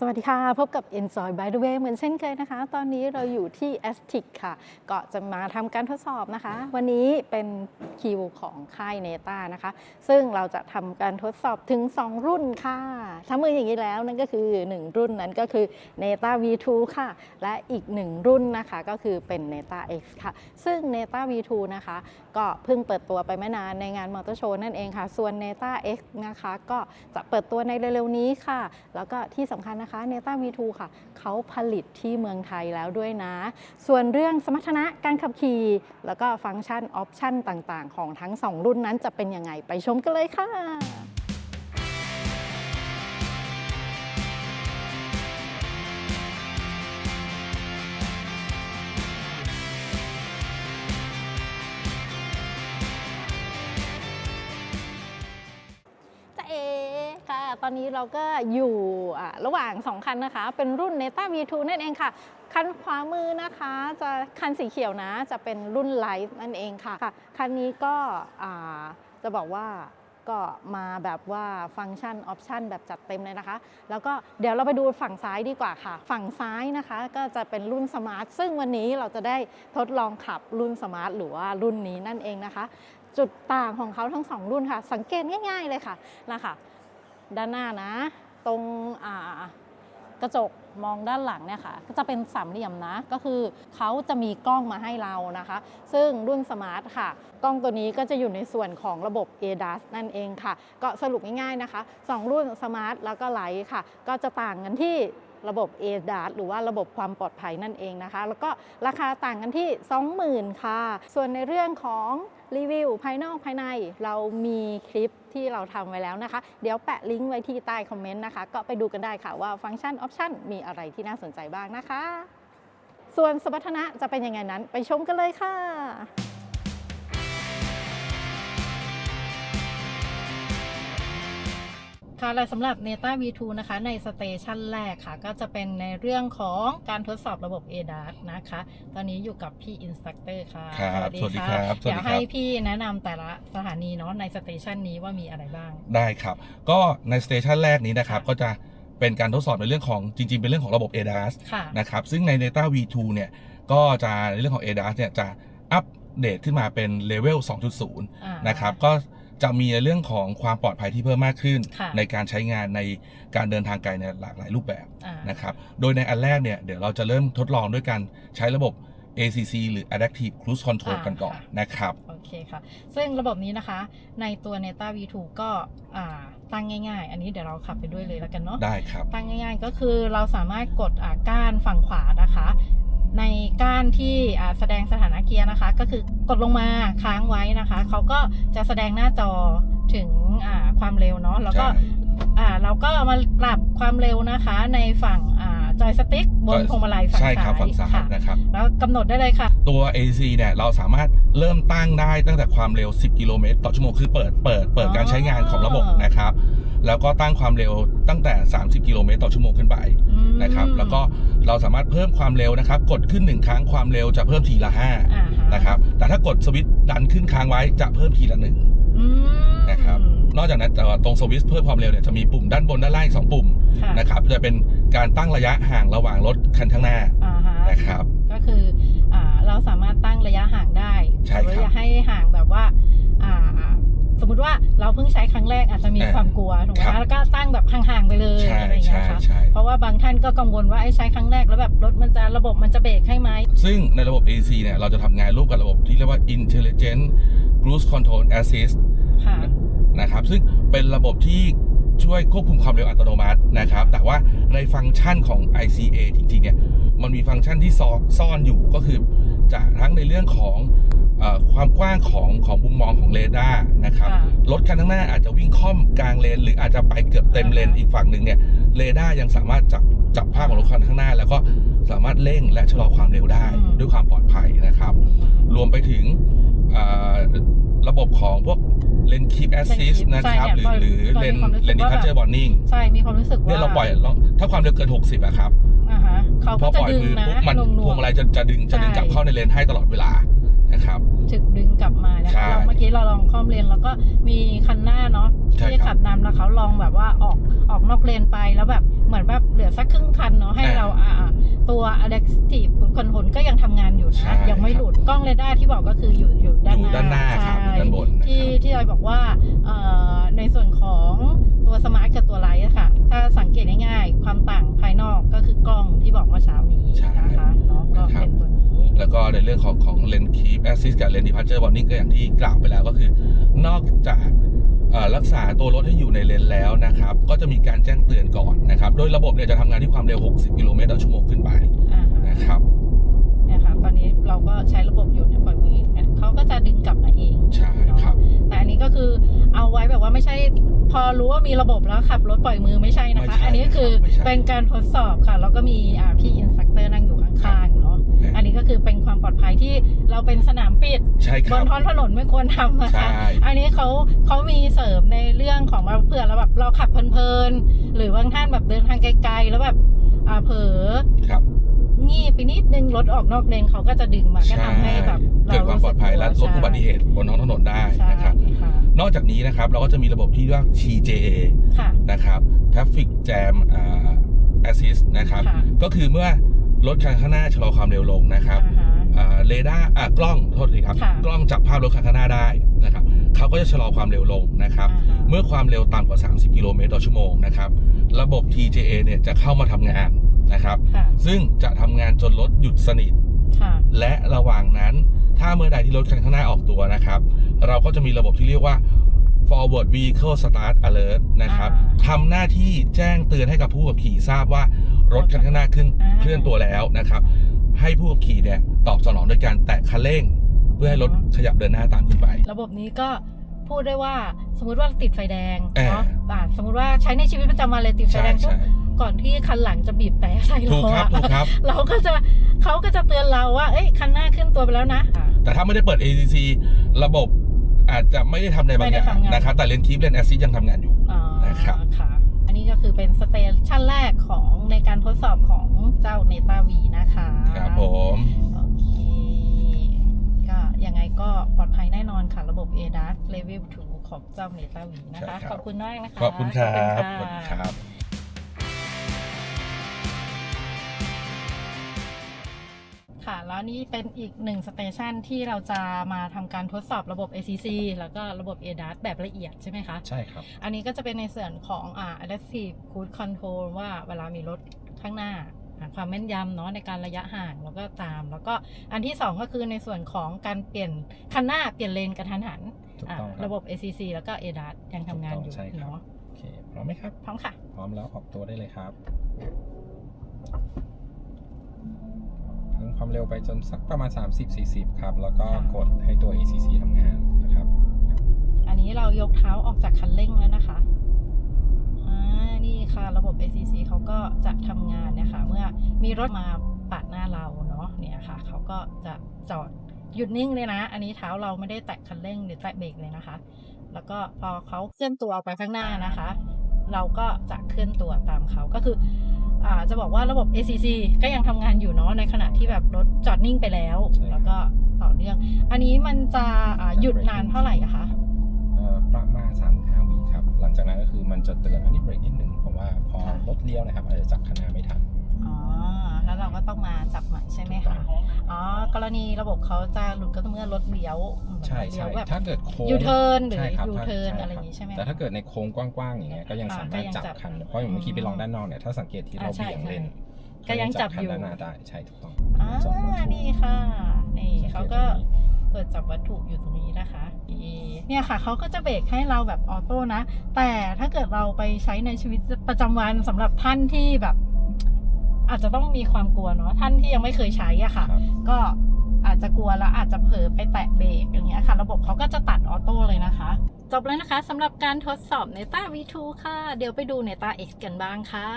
สวัสดีค่ะ พบกับ Enjoy by the way เหมือนเช่นเคยนะคะ ตอนนี้เราอยู่ที่ a s t i c ค่ะ ก็จะมาทำการทดสอบนะคะ วันนี้เป็นคิวของค่ายเนต้านะคะ ซึ่งเราจะทำการทดสอบถึง 2 รุ่นค่ะถ้ามืออย่างนี้แล้วนั่นก็คือ 1 รุ่นนั้นก็คือ Neta V2 ค่ะ และอีก 1 รุ่นนะคะก็คือเป็น Neta X ค่ะ ซึ่ง Neta V2 นะคะ ก็เพิ่งเปิดตัวไปไม่นานในงานมอเตอร์โชว์นั่นเองค่ะ ส่วน Neta X นะคะ ก็จะเปิดตัวในเร็วๆนี้ค่ะ แล้วก็ที่สำคัญนะคะ Neta V2 ค่ะ เขาผลิตที่เมืองไทยแล้วด้วยนะ ส่วนเรื่องสมรรถนะการขับขี่ แล้วก็ฟังก์ชันออปชันต่างๆ ของทั้ง 2 รุ่นนั้นจะเป็นยังไงไปชมกันเลยค่ะจะ ตอนนี้เราก็อยู่ระหว่าง 2 คันนะคะ เป็นรุ่น Neta V2 นั่นเองค่ะ คันขวามือนะคะจะคันสีเขียวนะ จะเป็นรุ่นไลท์นั่นเองค่ะ คันนี้ก็จะบอกว่าก็มาแบบว่าฟังก์ชันออปชันแบบจัดเต็มเลยนะคะ แล้วก็เดี๋ยวเราไปดูฝั่งซ้ายดีกว่าค่ะ ฝั่งซ้ายนะคะก็จะเป็นรุ่นสมาร์ทซึ่งวันนี้เราจะได้ทดลองขับรุ่นสมาร์ทหรือว่ารุ่นนี้นั่นเองนะคะ จุดต่างของเขาทั้งสองรุ่นค่ะ สังเกตง่าย ๆเลยค่ะนะคะ ด้านหน้านะ ตรงกระจกมองด้านหลังเนี่ยค่ะก็จะเป็นสามเหลี่ยมนะ ก็คือเขาจะมีกล้องมาให้เรานะคะ ซึ่งรุ่นสมาร์ทค่ะ กล้องตัวนี้ก็จะอยู่ในส่วนของระบบ ADAS นั่นเองค่ะ ก็สรุปง่ายๆนะคะสองรุ่นสมาร์ทแล้วก็ไลท์ค่ะ ก็จะต่างกันที่ระบบ ADAS หรือว่าระบบความปลอดภัยนั่นเองนะคะ แล้วก็ราคาต่างกันที่ 20,000 ค่ะ ส่วนในเรื่องของรีวิวภายนอกภายในเรามีคลิป ที่เราทำไว้แล้วนะคะ เดี๋ยวแปะลิงก์ไว้ที่ใต้คอมเมนต์นะคะ ก็ไปดูกันได้ค่ะว่าฟังก์ชันออปชันมีอะไรที่น่าสนใจบ้างนะคะ ส่วนสมรรถนะจะเป็นยังไงนั้นไปชมกันเลยค่ะ ค่ะและสำหรับ Neta V2 นะคะ ในสเตชันแรกค่ะ ก็จะเป็นในเรื่องของการทดสอบระบบ ADAS นะคะ ตอนนี้อยู่กับพี่อินสตัคเตอร์ค่ะครับสวัสดีครับสวัสดีครับเดี๋ยวให้พี่แนะนำแต่ละสถานีเนาะในสเตชันนี้ว่ามีอะไรบ้าง ได้ครับ ก็ในสเตชันแรกนี้นะครับค่ะก็จะเป็นการทดสอบในเรื่องของจริง ๆ เป็นเรื่องของระบบ ADAS ค่ะนะครับ ซึ่งใน Data V2 เนี่ย ก็จะในเรื่องของ ADAS เนี่ยจะอัปเดตขึ้นมาเป็นเลเวลอ่า2.0นนะครับ ก็ จะมีในเรื่องของความปลอดภัยที่เพิ่มมากขึ้น ค่ะในการใช้งานในการเดินทางไกลในหลากหลายรูปแบบอ่านะครับ โดยในอันแรกเนี่ยเดี๋ยวเราจะเริ่มทดลองด้วยการใช้ระบบ ACC หรือ Adaptive Cruise Control อ่ากันก่อนค่ะ นะครับ โอเคค่ะ ซึ่งระบบนี้นะคะ ในตัว Neta V2 ก็อ่าตั้งง่าย ๆ อันนี้เดี๋ยวเราขับไปด้วยเลยแล้วกันเนาะ ได้ครับ ตั้งง่ายๆก็คือเราสามารถกดอ่าก้านฝั่งขวานะคะ ในก้านที่อ่าแสดงสถานะเกียร์นะคะ ก็คือกดลงมาค้างไว้นะคะ เขาก็จะแสดงหน้าจอถึงอ่าความเร็วเนาะแล้วก็ใช่อ่าเราก็มาปรับความเร็วนะคะ ในฝั่งอ่าจอยสติ๊กบนพวงมาลัยฝั่งใช่ซ้ายครับฝั่งซ้ายค่ะนะครับแล้วกำหนดได้เลยค่ะ ตัว AC เนี่ยเราสามารถเริ่มตั้งได้ตั้งแต่ความเร็ว 10 กิโลเมตรต่อชั่วโมงคือเปิดเปิดเปิดอ๋อการใช้งานของระบบนะครับ แล้วก็ตั้งความเร็วตั้งแต่ 30 กิโลเมตรต่อชั่วโมงขึ้นไปอืมนะครับ แล้วก็ เราสามารถเพิ่มความเร็วนะครับ กดขึ้น 1 ครั้งความเร็วจะเพิ่มทีละอ่า5ฮะนะครับแต่ถ้ากดสวิตช์ดันขึ้นค้างไว้จะเพิ่มทีละหนึ่งอืมนะครับนอกจากนั้นแต่ว่าตรงสวิตช์เพิ่มความเร็วเนี่ยจะมีปุ่มด้านบนด้านล่างอีกสองปุ่มค่ะนะครับจะเป็นการตั้งระยะห่างระหว่างรถคันข้างหน้าอ่าฮะนะครับ ก็คืออ่าเราสามารถตั้งระยะห่างได้ใช่ครับหรือจะให้ห่างแบบว่าอ่า สมมติว่าเราเพิ่งใช้ครั้งแรกอาจจะมีเออความกลัวถูกไหมครับแล้วก็ตั้งแบบห่างๆไปเลยใช่อะไรอย่างเงี้ใช่ยค่ะใช่เพราะว่าบางท่านก็กังวลว่าไอ้ใช้ครั้งแรกแล้วแบบรถมันจะระบบมันจะเบรกให้ไหมซึ่งในระบบ AC เนี่ยเราจะทำงานร่วมกับระบบที่เรียกว่า Intelligent Cruise Control Assist ค่ะนะครับซึ่งเป็นระบบที่ช่วยควบคุมความเร็วอัตโนมัตินะครับ แต่ว่าในฟังก์ชันของ ICA จริงๆเนี่ยมันมีฟังก์ชันที่ซอซ่อนอยู่ก็คือจะทั้งในเรื่องของเออ ความกว้างของของมุมมองของเรดาร์นะครับค่ะรถคันข้างหน้าอาจจะวิ่งค่อมกลางเลน หรืออาจจะไปเกือบเต็มเลนอ่าฮะอีกฝั่งหนึ่งเนี่ยเรดาร์ยังสามารถจับจับภาพของรถคันข้างหน้า แล้วก็สามารถเร่งและชะลอความเร็วได้ด้วยความปลอดภัยนะครับ รวมไปถึงอ่าระบบของพวกเลนคีปแอสซิส Lane Keep นะครับใช่หรือเนี่ยหรือตอนเลนี้นความรู้สึกเลนดิว่าพัชเจอร์บอร์นิ่งใช่มีความรู้สึกว่าเนี่ยเราปล่อยเราถ้าความเร็วเกิน 60อะครับอ่าฮะเขาพก็อจะปล่อยดึงมือนะปุ๊บมันหน่วงๆพวงมาลัยจะจะดึงจะดึงใช่กลับเข้าในเลนให้ตลอดเวลา นะครับถึกดึงกลับมานะใช่คะเราเมื่อกี้เราลองคล่อมเลนแล้วก็มีคันหน้าเนาะใช่ที่ครับขับนำแล้วเขาลองแบบว่าออกออกนอกเลนไปแล้วแบบเหมือนแบบเหลือสักครึ่งคันเนาะให้อ่าเราอ่า ตัว adaptive control ก็ยังทำงานอยู่ใช่นะ ยังไม่หลุดกล้องเรดาร์ที่บอกก็คืออยู่อยู่ด้านอยู่ด้านหน้าครับอยู่ด้านบนนะครับ ที่ที่เราบอกว่าเอ่อในส่วนของตัวสมาร์ทกับตัวไลท์อะค่ะ ถ้าสังเกตง่ายๆ ความต่างภายนอกก็คือกล้องที่บอกเมื่อเช้านี้ใช่นะคะเนาะก็นะครับเป็นตัวนี้ แล้วก็ในเรื่องของของเลนคีฟแอสซิสกับเลนดิพัชเจอร์บอ n นิ่งก็อย่างที่กล่าวไปแล้วก็คือ นอกจากเอ่อ รักษาตัวรถให้อยู่ในเลนแล้วนะครับ ก็จะมีการแจ้งเตือนก่อนนะครับ โดยระบบเนี่ยจะทำงานที่ความเร็ว 60 กิโลเมตรต่อชั่วโมงขึ้นไปอ่าฮะนะครับ เนี่ยค่ะ ตอนนี้เราก็ใช้ระบบอยู่เนี่ยปล่อยมือเนี่ยเขาก็จะดึงกลับมาเอง ใช่ครับ แต่อันนี้ก็คือเอาไว้แบบว่าไม่ใช่ พอรู้ว่ามีระบบแล้วขับรถปล่อยมือไม่ใช่นะคะ ไม่ใช่อันนี้คือไม่ใช่ เป็นการทดสอบค่ะ แล้วก็มีอ่าพี่อินสตรัคเตอร์นั่งอยู่ข้างๆเนาะครับอันนี้ก็คือเป็นความปลอดภัยที่เราเป็นสนามปิดใช่คบรับนท้องถนนไม่ควรทำนะคะใช่อันนี้เขาเขามีเสริมในเรื่องของว่าเผื่อเราแบบเราขับเพลินๆหรือบางท่านแบบเดินทางไกลๆ แล้วแบบอ่าเผลอครับงีบไปนิดนึงรถออกนอกเลนเขาก็จะดึงมาก็ทำให้แบบเกิดความปลอดภัยและลดอุบัติเหตุบนท้องถนนได้ใช่นะครับค่ะนอกจากนี้นะครับเราก็จะมีระบบที่เรียกว่า TJA ค่ะนะครับ Traffic Jam อ่า Assist นะครับค่ะก็คือเมื่อ รถคันข้างหน้าชะลอความเร็วลงนะครับอ่าฮะอ่าเรดาร์อ่ากล้องโทษทีครับค่ะกล้องจับภาพรถคันข้างหน้าได้นะครับเขาก็จะชะลอความเร็วลงนะครับอ่าฮะเมื่อความเร็วต่ำกว่า 30 กิโลเมตรต่อชั่วโมงนะครับ ระบบ TJA เนี่ยจะเข้ามาทำงานนะครับค่ะซึ่งจะทำงานจนรถหยุดสนิทค่ะและระหว่างนั้น ถ้าเมื่อใดที่รถคันข้างหน้าออกตัวนะครับ เราก็จะมีระบบที่เรียกว่า forward vehicle start alert นะครับอ่าทำหน้าที่แจ้งเตือนให้กับผู้ขับขี่ทราบว่า รถคันข้างหน้าขึ้นอ่าเคลื่อนตัวแล้วนะครับ ให้ผู้ขับขี่เนี่ยตอบสนองด้วยการแตะคันเร่ง เพื่อให้รถขยับเดินหน้าตามขึ้นไป ระบบนี้ก็พูดได้ว่าสมมติว่าติดไฟแดงเออเนาะอ่าสมมติว่าใช้ในชีวิตประจำวันเลยติดไฟใช่แดงปุ๊บใช่ก่อนที่คันหลังจะบีบแต่ใส่ถูกเราครับอะถูกครับเราก็จะเขาก็จะเตือนเราว่า เอ้ยคันหน้าขึ้นตัวไปแล้วนะ แต่ถ้าไม่ได้เปิด ACC ระบบอาจจะไม่ได้ทำในบางไม่อได้ย่างทำงานนะครับ แต่เลนคีฟเลนแอซิสยังทำงานอยู่อ๋อนะครับค่ะอั นนี้ก็คือเป็นสเตชันแรกของในการทดสอบของเจ้าเนต้าวีนะคะครับผมโอเคก็ยังไงก็ปลอดภัยแน่นอนค่ะ ระบบ ADAS Level 2ของเจ้าเนต้าวีนะคะ ขอบคุณมากนะคะ ขอบคุณครับ คุคุณณค่ะครับค่ะ แล้วนี่เป็นอีกหนึ่งสเตชันที่เราจะมาทำการทดสอบระบบ ACC แล้วก็ระบบ ADAS แบบละเอียดใช่ไหมคะ ใช่ครับ อันนี้ก็จะเป็นในส่วนของอ่า adaptive cruise control ว่าเวลามีรถข้างหน้าอ่าความแม่นยำเนาะในการระยะห่างแล้วก็ตาม แล้วก็อันที่สองก็คือในส่วนของการเปลี่ยนคันหน้าเปลี่ยนเลนกระทันหันถูกอ่าต้องครับระบบ ACC แล้วก็ ADAS ยังทำงานอยู่ถูกต้องใช่ครับเนาะโอเคพร้อมไหมครับ พร้อมค่ะ พร้อมแล้วออกตัวได้เลยครับเพิ่ม ความเร็วไปจนสักประมาณ 30-40 ครับ แล้วก็ค่ะกดให้ตัว ACC ทำงานนะครับ อันนี้เรายกเท้าออกจากคันเร่งแล้วนะคะอ่านี่ค่ะระบบ ACC เขาก็จะทำงานเนี่ยค่ะเมื่อมีรถมาปาดหน้าเราเนาะเนี่ยค่ะเขาก็จะจอดหยุดนิ่งเลยนะ อันนี้เท้าเราไม่ได้แตะคันเร่งหรือแตะเบรกเลยนะคะ แล้วก็พอเขาเคลื่อนตัวออกไปข้างหน้านะคะ เราก็จะเคลื่อนตัวตามเขาก็คืออ่า จะบอกว่าระบบ ACC ก็ยังทำงานอยู่เนาะในขณะที่แบบรถจอดนิ่งไปแล้ว ใช่ครับแล้วก็ต่อเนื่อง อันนี้มันจะอ่าหยุดนานเท่าไหร่อะคะ เอ่อประมาณ3-5วิครับ หลังจากนั้นก็คือมันจะเตือนอันนี้เบรกนิดนึงเพราะว่าพอค่ะ รถเลี้ยวนะครับอาจจะจับคันหน้าไม่ทัน อ๋อ แล้วเราก็ต้องมาจับใหม่ใช่ไหมคะ อ๋อ กรณีระบบเขาจะหลุดก็ต่อเมื่อรถเลี้ยวใช่เลี้ยใช่วแบบถ้าเกิดโค้งยูเทิร์นหรือใช่ครับยูถ้าเทิร์นใช่อะไรอคบย่างนี้ใช่ไหมแต่ถ้าเกิดในโค้งกว้างๆอย่างเงี้ยก็ยังอ่าสามารถก็ยังจับจับคันเพราะอย่างเมื่อกี้ไปลองด้านนอกเนี่ยถ้าสังเกตที่เราอ่าใช่เบี่ยงเลนก็ยังจับอยู่คันด้านหน้าได้ใช่ถูกต้องอ่าจับวัตถุนี่ค่ะ นี่สังเกตเขาก็ตรงนี้เปิดจับวัตถุอยู่ตรงนี้นะคะอีเนี่ยค่ะเขาก็จะเบรกให้เราแบบออโต้นะ แต่ถ้าเกิดเราไปใช้ในชีวิตประจำวันสำหรับท่านที่แบบ อาจจะต้องมีความกลัวเนาะท่านที่ยังไม่เคยใช้อะค่ะครับก็อาจจะกลัวแล้วอาจจะเผลอไปแตะเบรกอย่างเงี้ยค่ะ ระบบเขาก็จะตัดออโต้เลยนะคะ จบแล้วนะคะสำหรับการทดสอบ Neta V2 ค่ะ เดี๋ยวไปดู Neta X กันบ้างค่ะ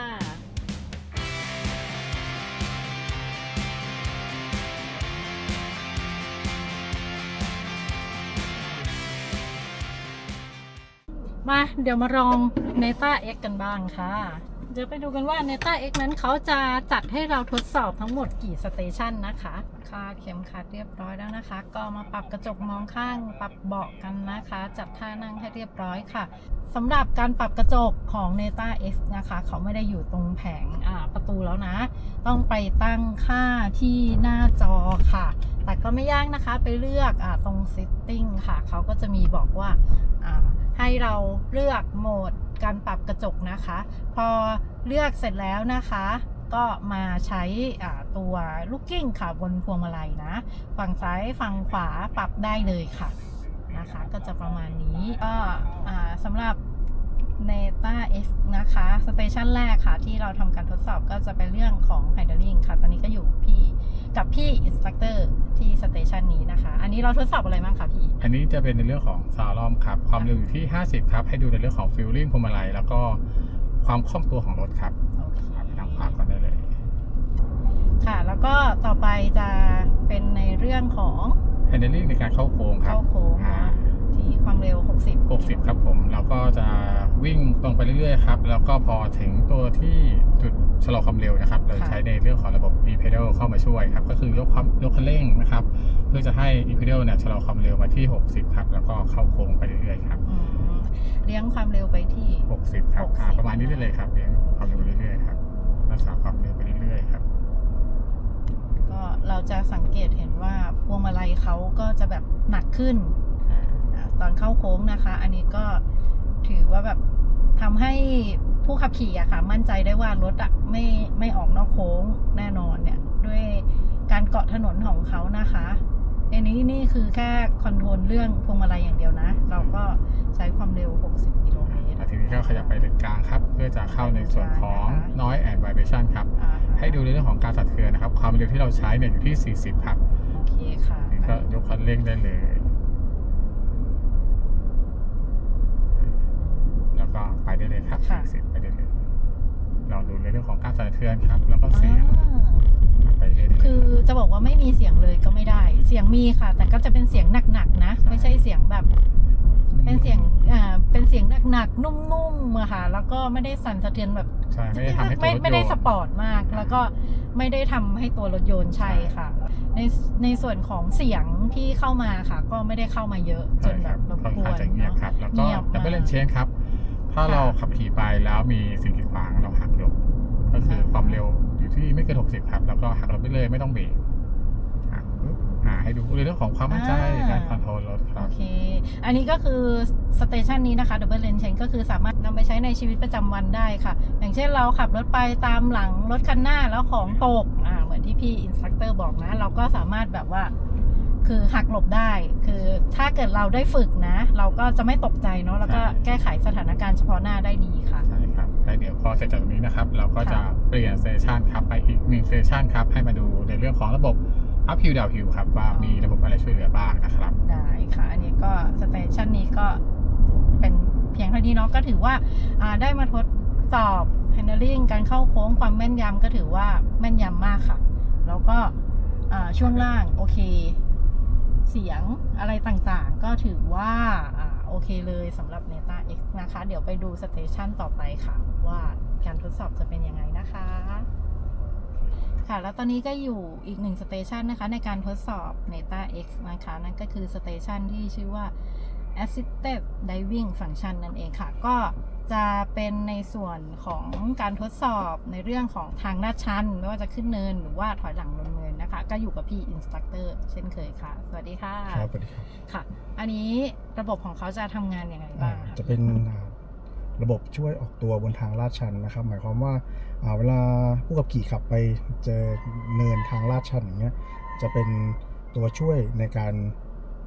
มาเดี๋ยวมาลอง Neta X กันบ้างค่ะ เดี๋ยวไปดูกันว่า Neta X นั้นเขาจะจัดให้เราทดสอบทั้งหมดกี่สเตชันนะคะคาเข็มขัดเรียบร้อยแล้วนะคะ ก็มาปรับกระจกมองข้าง ปรับเบาะกันนะคะ จัดท่านั่งให้เรียบร้อยค่ะสำหรับการปรับกระจกของ Neta X นะคะ เขาไม่ได้อยู่ตรงแผงประตูแล้วนะ ต้องไปตั้งค่าที่หน้าจอค่ะ แต่ก็ไม่ยากนะคะไปเลือกอตรง setting ค่ะ เขาก็จะมีบอกว่าให้เราเลือกโหมด การปรับกระจกนะคะ พอเลือกเสร็จแล้วนะคะ ก็มาใช้ตัวลูกกิ้งค่ะบนพวงมาลัยนะ ฝั่งซ้ายฝั่งขวาปรับได้เลยค่ะนะคะ ก็จะประมาณนี้ก็สำหรับ Neta X นะคะ สเตชันแรกค่ะ ที่เราทำการทดสอบก็จะเป็นเรื่องของ handling ค่ะ ตอนนี้ก็อยู่พี่กับพี่ instructor ที่สเตชันนี้นะคะ อันนี้เราทดสอบอะไรบ้างคะพี่ อันนี้จะเป็นในเรื่องของซาลอมครับ ความเร็วอยู่ที่ 50 ครับ ให้ดูในเรื่องของฟิลลิ่งพวงมาลัยแล้วก็ความคล่องตัวของรถครับโอเคครับไปทางขวาก่อนได้เลย ค่ะ แล้วก็ต่อไปจะเป็นในเรื่องของ handling ในการเข้าโค้งครับ เข้าโค้งอ่านะที่ ความเร็ว 60 60 ครับผมเราก็จะวิ่งตรงไปเรื่อยๆครับ แล้วก็พอถึงตัวที่จุดชะลอความเร็วนะครับ เราใช้ในเรื่องของระบบ e pedal เข้ามาช่วยครับ ก็คือยกความยกคันเร่งนะครับ เพื่อจะให้ e pedal เนี่ยชะลอความเร็วมาที่ 60 ครับ แล้วก็เข้าโค้งไปเรื่อยๆครับอืมเลี้ยงความเร็วไปที่ 60 ครับอ่า60ประมาณนี้ได้เลยครับเลี้ยงความเร็วไปเรื่อยๆครับรักษาความเร็วไปเรื่อยๆครับก็เราจะสังเกตเห็นว่าพวงมาลัยเขาก็จะแบบหนักขึ้นอ่าอะ ตอนเข้าโค้งนะคะ อันนี้ก็ถือว่าแบบทำให้ผู้ขับขี่อะค่ะ มั่นใจได้ว่ารถอะไม่ไม่ออกนอกโค้งแน่นอนเนี่ย ด้วยการเกาะถนนของเขานะคะอันนี้นี่คือแค่คอนโทรลเรื่องพวงมาลัยอย่างเดียวนะ เราก็ใช้ความเร็ว 60 กิโลเมตรแล้วทีนี้ก็ขยับไปเลนกลางครับ เพื่อจะเข้าในส่วนของนะคะ noise and vibration ครับอ่าฮะให้ดูในเรื่องของการสั่นเครือนะครับ ความเร็วที่เราใช้เนี่ยอยู่ที่ 40 ครับ โอเคค่ะนี่ก็ยกคันเร่งได้เลย แล้วก็ไปได้เลยครับ ค่ะ 40 ไปได้เลย ลองดูใน เรื่องของการสั่นเครือครับ แล้วก็เสียงอ่าไปเรื่อยๆ คือจะบอกว่าไม่มีเสียงเลยก็ไม่ได้ เสียงมีค่ะ แต่ก็จะเป็นเสียงหนักๆนะไม่ใช่เสียงแบบ เป็นเสียงอ่าเป็นเสียงหนักๆนุ่มๆอะค่ะ แล้วก็ไม่ได้สั่นสะเทือนแบบใช่ไม่ได้ทำให้ตัวไม่รถไม่ได้โยนสปอร์ตมาก แล้วก็ไม่ได้ทำให้ตัวรถยนต์ใช่ค่ะ ในในส่วนของเสียงที่เข้ามาค่ะ ก็ไม่ได้เข้ามาเยอะจใช่นคแบรับบรบค่อนกวข้างนจะเงียบเนาะ ครับ แล้วก็เงียบดับเบิลเลนมากเชนครับ ถ้าค่ะเราขับขี่ไปแล้วมีสิ่งกีดขวางเราหักหลบ ก็คือความเร็วอยู่ที่ไม่เกิน60ครับ แล้วก็หักหลบไปเลยไม่ต้องเบรกอะปึ๊บอ่าให้ดูในเรื่องของความมั่นใจอ่าการคอนโทรลรถครัโอบเค อันนี้ก็คือสเตชันนี้นะคะ Double Lane Change ก็คือสามารถนำไปใช้ในชีวิตประจำวันได้ค่ะ อย่างเช่นเราขับรถไปตามหลังรถคันหน้าแล้วของตกอ่าเหมือนที่พี่อินสตรัคเตอร์บอกนะ เราก็สามารถแบบว่าคือหักหลบได้ คือถ้าเกิดเราได้ฝึกนะ เราก็จะไม่ตกใจเนาะแล้วก็แก้ไขสถานการณ์เฉพาะหน้าได้ดีค่ะใช่ครับแล้ว เดี๋ยวพอเสร็จจากตรงนี้นะครับ เราก็จะค่ะเปลี่ยนเซสชันครับไปอีกหนึ่งเซสชันครับ ให้มาดูในเรื่องของระบบ up hill down hill ครับ ว่ามีระบบอะไรช่วยเหลือบ้างนะครับ ได้ค่ะ อันนี้ก็สเตชันนี้ก็เป็นเพียงเท่านี้เนาะก็ถือว่าอ่าได้มาทดสอบ handling การเข้าโค้งความแม่นยำก็ถือว่าแม่นยำมากค่ะ แล้วก็อ่าช่วงล่างโอเค เสียงอะไรต่างๆ ก็ถือว่าอ่าโอเคเลยสำหรับ Neta X นะคะ เดี๋ยวไปดูสเตชันต่อไปค่ะ ว่าการทดสอบจะเป็นยังไงนะคะ ค่ะ แล้วตอนนี้ก็อยู่อีกหนึ่งสเตชันนะคะ ในการทดสอบ Neta X นะคะ นั่นก็คือสเตชันที่ชื่อว่า Assisted Diving Function นั่นเองค่ะ ก็จะเป็นในส่วนของการทดสอบในเรื่องของทางลาดชัน ไม่ว่าจะขึ้นเนินหรือว่าถอยหลังลงเนินนะคะ ก็อยู่กับพี่อินสตรัคเตอร์เช่นเคยค่ะ สวัสดีค่ะ ครับสวัสดีครับ ค่ะ อันนี้ระบบของเขาจะทำงานยังไงอ่าบ้างคจะเป็นอ่า ระบบช่วยออกตัวบนทางลาดชันนะครับ หมายความว่าเวลาผู้ขับขี่ขับไปเจอเนินทางลาดชันอย่างเงี้ยจะเป็นตัวช่วยในการ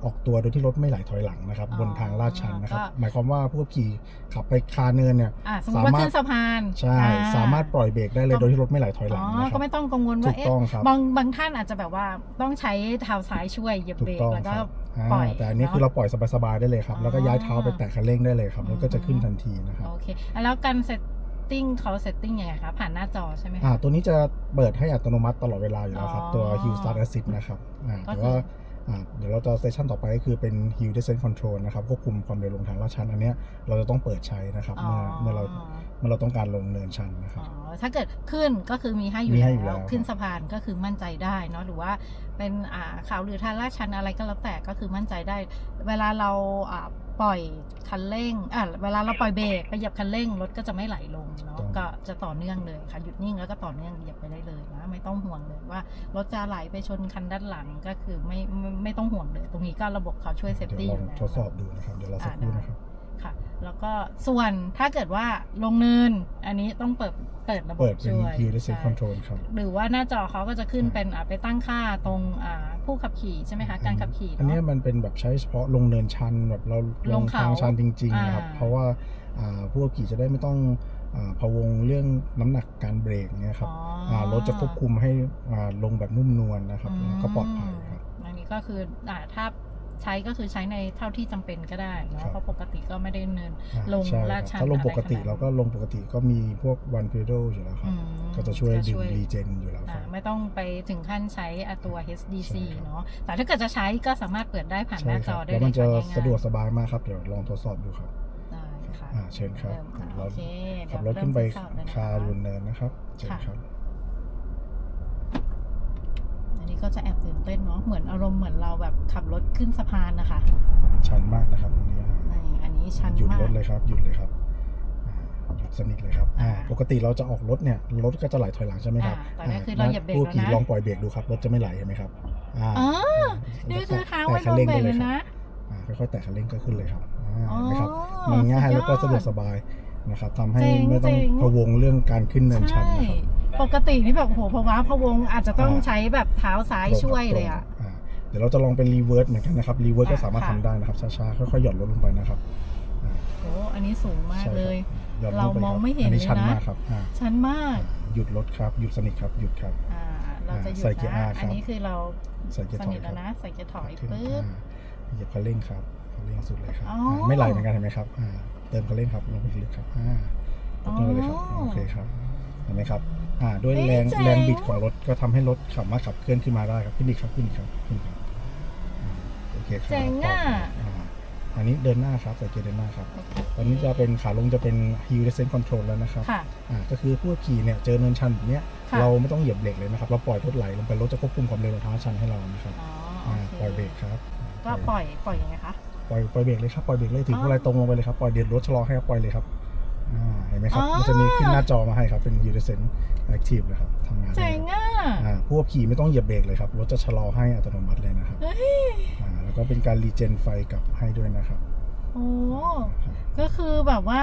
ออกตัวโดยที่รถไม่ไหลถอยหลังนะครับบนทางลาดชันนะครับหมายความว่าผู้ขับขี่ขับไปคาเนินเนี่ย อ่าสมมติว่าสามารถ ขึ้นสะพานใช่อ่สามารถปล่อยเบรกได้เลยโดยที่รถไม่ไหลถอยหลังอ๋อนะคก็รับไม่ต้องกังวลถูว่ากเอ๊ะต้องครับบางบางท่านอาจจะแบบว่าต้องใช้เท้าซ้ายช่วยเหยียบถูเบรกกต้องแล้วคก็รับอ่าปล่อยแต่อันนี้เนอะคือเราปล่อยสบายๆได้เลยครับ แล้วก็ย้ายเท้าไปแตะคันเร่งได้เลยครับรถก็จะขึ้นอืมทันทีนะครับ โอเค แล้วการเซตติ้งเขาเซตติ้งยังไงคะ ผ่านหน้าจอใช่ไหมคะ อ่าตัวนี้จะเปิดให้อัตโนมัติตลอดเวลาอยู่แล้วครับอ๋อตัว Hill Start Assist นะครับอ่าก็แต่คือ ว่าอ่า เดี๋ยวเราจะสเตชันต่อไปก็คือเป็น Hill Descent Control นะครับควบคุมความเร็วลงทางลาดชันอันเนี้ยเราจะต้องเปิดใช้นะครับอ๋อเมื่อเมื่อเราเมื่อเราต้องการลงเนินชันนะคอ๋รับอถ้าเกิดขึ้นก็คือมีให้อยู่มีให้อยู่แล้แล้ววขึ้นสะพานก็คือมั่นใจได้เนาะหรือว่าเป็นอ่าข่าวหรือทางลาดชันอะไรก็แล้วแต่ก็คือมั่นใจได้ เวลาเราอ่า ปล่อยคันเร่งอ่าเวลาเราปล่อยเบรกไปเหยียบคันเร่งรถก็จะไม่ไหลลงเนาะถูกต้อง ก็จะต่อเนื่องเลยค่ะหยุดนิ่งแล้วก็ต่อเนื่องเหยียบไปได้เลยนะไม่ต้องห่วงเลยว่ารถจะไหลไปชนคันด้านหลังก็คือไม่ไม่ไม่ต้องห่วงเลย ตรงนี้ก็ระบบเขาช่วยเซฟเดี๋ยวตี้ลอองยู่แล้วทดสอบดูนะครับ เดี๋ยวเราสักครู่นะครับ ค่ะ แล้วก็ส่วนถ้าเกิดว่าลงเนิน อันนี้ต้องเปิดเปิดระบบเปิดเป็น ช่วย Hill Descent ใช่ Control ครับ หรือว่าหน้าจอเขาก็จะขึ้นเป็นอ่าไปตั้งค่าตรงอ่าผู้ขับขี่ใช่ไหมคะ การขับขี่อันเนี้ยเนาะ มันเป็นแบบใช้เฉพาะลงเนินชันแบบเราลลงงทางเขาชันจริงๆนะครับ อ่า เพราะว่าอ่าผู้ขับขี่จะได้ไม่ต้องอ่าพะวงเรื่องน้ำหนักการเบรกเนี่ยครับอ๋ออ่ารถจะควบคุมให้อ่าลงแบบนุ่มนวลนะครับอืมแล้วก็ปลอดภัยครับ อันนี้ก็คืออ่าถ้า ใช้ก็คือใช้ในเท่าที่จำเป็นก็ได้ครัเนาะบเพราะปกติก็ไม่ได้เนินอ่าลงใช่ลาดคชัรับนถ้าลงปกติอะไรขนาดนั้นเราก็ลงปกติก็มีพวก one pedal อยู่แล้วครับอืมก็จะช่วยก็ดึงรีเจนอยู่แล้วคอ่ารับไม่ต้องไปถึงขั้นใช้อะตัว HDC ใช่ครับเนาะแต่ถ้าเกิดจะใช้ก็สามารถเปิดได้ผ่านหใช่น้าคจรัอบได้แล้วเลมัยนจะค่ะง่ายๆสะดวกสบายมากครับเดี๋ยวลองทดสอบดูครับได้ค่ะอ่าเชิญครับเริ่มค่ะเราโอเคขับรเดี๋ถยวขึ้นไปเริ่มทดสอบเลยนะะคาบนเนินนะครับเชิญค่ะครับ อันนี้ก็จะแอบตื่นเต้นเนาะ เหมือนอารมณ์เหมือนเราแบบขับรถขึ้นสะพานนะคะ ชันมากนะครับตรงนี้อ่านี่อันนี้ชันหยุดมากรถเลยครับ หยุดเลยครับอ่าหยุดสนิทเลยครับอ่าอ่าปกติเราจะออกรถเนี่ยรถก็จะไหลถอยหลังใช่ไหมครับอ่าตอนนี้คือเราเหยียบเบรกผู้แล้วนะขี่ลองปล่อยเบรกดูครับรถจะไม่ไหลเห็นไหมครับอ่าอ๋ออ่านี่คือเท้าแตะไว้โดคันร่งเบรได้กเลยครับนะอ่าค่อยๆแตะคันเร่งก็ขึ้นเลยครับอ่าอ๋อเห็นไหมครับมันง่ายสุดยอดแล้วก็สะดวกสบายนะครับทำให้เจ๋งไม่ต้องเจ๋งพะวงเรื่องการขึ้นเนินชันใช่นะครับ ปกตินี่แบบโหพะว้าพะวงอาจจะต้องอ่าใช้แบบเท้าซ้ายตรงช่วยครับเลยอะตรงาเดี๋ยวเราจะลองเป็นรีเวิร์สเหมือนกันนะครับรีเวิร์สก็อ่าสามารถค่ะทำได้นะครับช้าๆค่อยๆหย่อนรถลงไปนะครับอ่าโหอันนี้สูงมากใช่ครับเลยหย่อนลเรางไปมองครับไม่เห็นอันนี้เลยชันนะมากครับอ่าชันมาก หยุดรถครับ หยุดสนิทครับ หยุดครับอ่าเราจะหยุดใส่เกียร์นะ R ครับอันนี้คือเราใส่เกียร์สถอนิยทครัแล้วบนะ ใส่เกียร์ถอยขึ้นปึ๊บอ่าเหยียบคันเร่งครับคันเร่งสุดเลยครับอ๋ออ่าไม่ไหลเหมือนกันเห็นไหมครับอ่าเติมคันเร่งครับลงไปลึกครับอ่าตบมือเลยครับอ๋อโอเคครับ เห็นไหมครับ อ่าด้วยแรงเฮ้ยเจ๋งแรงบิดของรถก็ทำให้รถสามารถขับเคลื่อนขึ้นมาได้ครับขึ้นอีกครับขึ้นอีกครับขึ้นครับอ่าโอเคครับเจ๋งอะอ่าอันนี้เดินหน้าครับใส่เกียร์เดินหน้าครับ ตอนนี้จะเป็นขาลงจะเป็น Hill Descent Control แล้วนะครับค่ะอ่าก็คือผู้ขี่เนี่ยเจอเนินชันแบบเนี้ยค่ะเราไม่ต้องเหยียบเบรกเลยนะครับ เราปล่อยรถไหลลงไปรถจะควบคุมความเร็วของทางชันให้เรานะครับอ๋ออ่าโอเคปล่อยเบรกครับ ก็ปล่อยปล่อยยังไงคะปล่อยปล่อยเบรกเลยครับปล่อยเบรกเลยถึงอ๋อพวงมาลัยตรงลงไปเลยครับปล่อยเดี๋ยวรถชะลอให้ครับปล่อยเลยครับอ่า เห็นไหมครับอ๋อ มันจะมีขึ้นหน้าจอมาให้ครับเป็น Hill Descent Active เลยครับทำงานได้เจ๋งอะอ่าผู้ขับขี่ไม่ต้องเหยียบเบรกเลยครับรถจะชะลอให้อัตโนมัติเลยนะครับเฮ้ยอ่าแล้วก็เป็นการรีเจนไฟกลับให้ด้วยนะครับโอ้ครับก็คือแบบว่า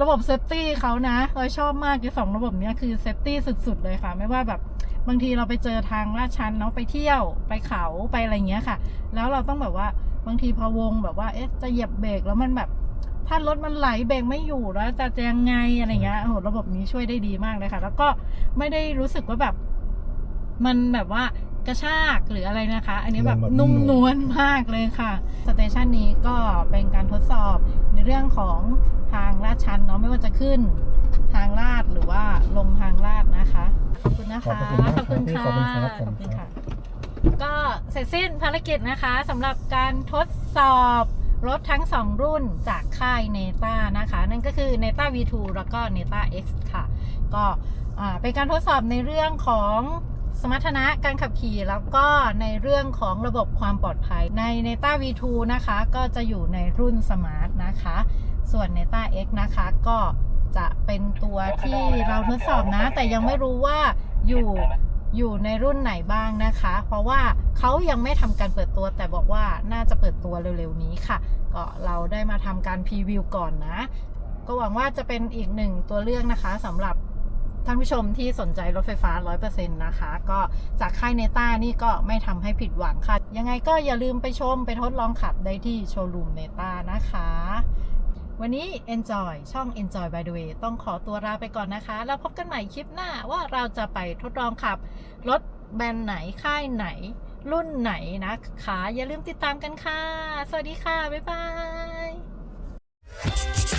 ระบบเซฟตี้เขานะเราชอบมากในสองระบบเนี้ยคือเซฟตี้สุด ๆ เลยค่ะ ไม่ว่าแบบบางทีเราไปเจอทางลาดชันเนาะไปเที่ยวไปเขาไปอะไรเงี้ยค่ะ แล้วเราต้องแบบว่าบางทีพะวงแบบว่าเอ๊ะจะเหยียบเบรกแล้วมันแบบ ถ้ารถมันไหลเบรกไม่อยู่แล้วจะจะยังไงอะไรเงี้ยโอ้โหระบบนี้ช่วยได้ดีมากเลยค่ะ แล้วก็ไม่ได้รู้สึกว่าแบบ มันแบบว่ากระชากหรืออะไรนะคะ อันนี้แบบลงแบบนุ่นุ่มมนนววลลมากเลยค่ะ สเตชันนี้ก็เป็นการทดสอบในเรื่องของทางลาดชันเนาะไม่ว่าจะขึ้นทางลาดหรือว่าลงทางลาดนะคะ ขอบคุณนะคะ ขอบคุณมากขอบคุณครับค่ะ ขอบคุณครับขอบคุณขอบคุณครัค่ะบก็เสร็จสิ้นภารกิจนะคะสำหรับการทดสอบ รถทั้ง 2 รุ่นจากค่ายเนต้านะคะ นั่นก็คือ n e t a V2 แล้วก็ n e t a X ค่ะ ก็เป็นการทดสอบในเรื่องของสมรรถนะการขับขี่แล้วก็ในเรื่องของระบบความปลอดภัยใน n e t a V2 นะคะ ก็จะอยู่ในรุ่น Smart นะคะ ส่วน n e t a X นะคะก็จะเป็นตัวที่เราทดสอบนะ แต่ยังไม่รู้ว่าอยู่ อยู่ในรุ่นไหนบ้างนะคะ เพราะว่าเขายังไม่ทำการเปิดตัวแต่บอกว่าน่าจะเปิดตัวเร็วๆนี้ค่ะ ก็เราได้มาทำการพรีวิวก่อนนะ ก็หวังว่าจะเป็นอีกหนึ่งตัวเลือกนะคะสำหรับท่านผู้ชมที่สนใจรถไฟฟ้า 100%นะคะ ก็จากค่ายเนต้านี่ก็ไม่ทำให้ผิดหวังค่ะ ยังไงก็อย่าลืมไปชมไปทดลองขับได้ที่โชว์รูมเนต้านะคะ วันนี้ Enjoy ช่อง Enjoy by the way ต้องขอตัวลาไปก่อนนะคะ แล้วพบกันใหม่คลิปหน้าว่าเราจะไปทดลองขับ รถแบรนด์ไหนค่ายไหน รุ่นไหนนะคะอย่าลืมติดตามกันค่ะ สวัสดีค่ะ บ๊ายบาย